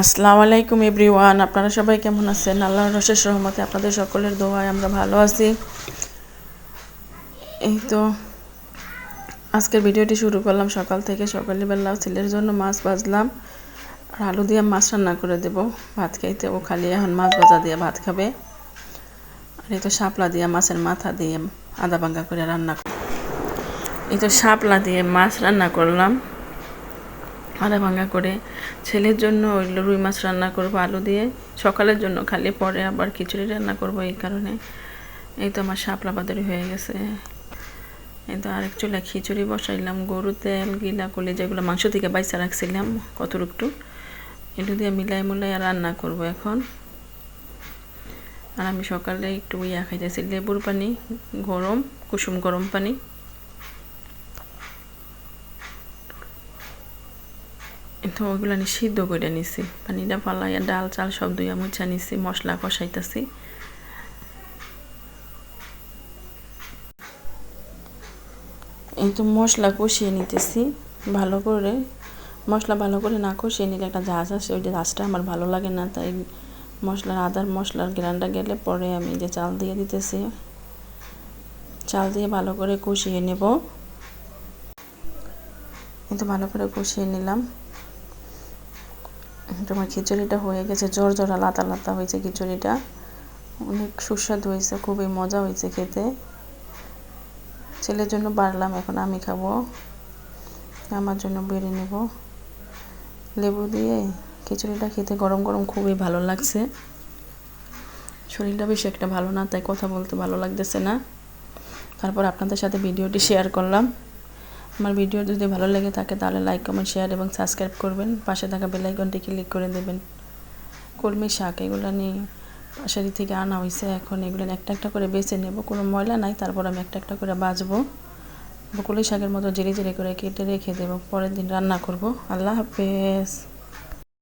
আসসালামু আলাইকুম এভরিওয়ান, আপনারা সবাই কেমন আছেন? আল্লাহর রশেষ রহমতে আপনাদের সকলের দোয়ায় আমরা ভালো আছি। এই তো, আজকের ভিডিওটি শুরু করলাম সকাল থেকে সকালবেলা ছেলের জন্য মাছ ভাজলাম। আর আলু দিয়ে মাছ রান্না করে দেব। ভাত খাইতে ও খালি এখন মাছ ভাজা দিয়ে ভাত খাবে। আর এই তো শাপলা দিয়ে মাছের মাথা দিয়ে আদা ভাঙ্গা করে রান্না এই তো শাপলা দিয়ে মাছ রান্না করলাম। আদা ভাঙা করে ছেলের জন্য ওই রুই মাছ রান্না করব, আলু দিয়ে। সকালের জন্য খালি, পরে আবার খিচুড়ি রান্না করব এই কারণে। এই তো আমার শাপলা বাদারি হয়ে গেছে। এই তো আরেক চুলা খিচুড়ি বসাইলাম, গরু তেল, গিলা, কলি যেগুলো মাংস থেকে বাইসা রাখছিলাম কত একটু এটু দিয়ে মিলাই মিলাই রান্না করব এখন। আর আমি সকালে একটু ইয়া খাইতেছি, লেবুর পানি, গরম, কুসুম গরম পানি। তো ওইগুলো আমি সিদ্ধ করে নিছি। পানিটা ফালাইয়া ডাল চাল সব দুইয়া মুছা নিছি, মশলা কষাইতেছি। এই তো মশলা কষিয়ে নিতেছি, ভালো করে। মশলা ভালো করে না কষিয়ে নিলে একটা ঝাঁজ আছে ওই ঝাঁজটা আমার ভালো লাগে না, তাই মশলার আদার মশলার গ্রানটা গেলে পরে আমি যে চাল দিয়ে দিতেছি। চাল দিয়ে ভালো করে কষিয়ে নেব। কিন্তু ভালো করে কষিয়ে নিলাম। তোমার খিচুড়িটা হয়ে গেছে, জোর জোড়া লাতা লাতা হয়েছে খিচুড়িটা। অনেক সুস্বাদু হয়েছে, খুবই মজা হয়েছে খেতে। ছেলের জন্য বাড়লাম, এখন আমি খাব। আমার জন্য বেড়ে নেব। লেবু দিয়ে খিচুড়িটা খেতে গরম গরম খুবই ভালো লাগছে। শরীরটা বেশি একটা ভালো না, তাই কথা বলতে ভালো লাগতেছে না। তারপর আপনাদের সাথে ভিডিওটি শেয়ার করলাম। আমার ভিডিও যদি ভালো লেগে থাকে তাহলে লাইক কমেন্ট শেয়ার এবং সাবস্ক্রাইব করবেন। পাশে থাকা বেলাইকনটি ক্লিক করে দেবেন। কলমি শাক, এগুলো নিয়ে পাশারি থেকে আনা হয়েছে এখন। এগুলো একটা একটা করে বেছে নেব। কোনো ময়লা নাই, তারপর আমি একটা একটা করে বাজবো বকুলি শাকের মতো জিরে জিরে করে কেটে রেখে দেবো। পরের দিন রান্না করব। আল্লাহ হাফেজ।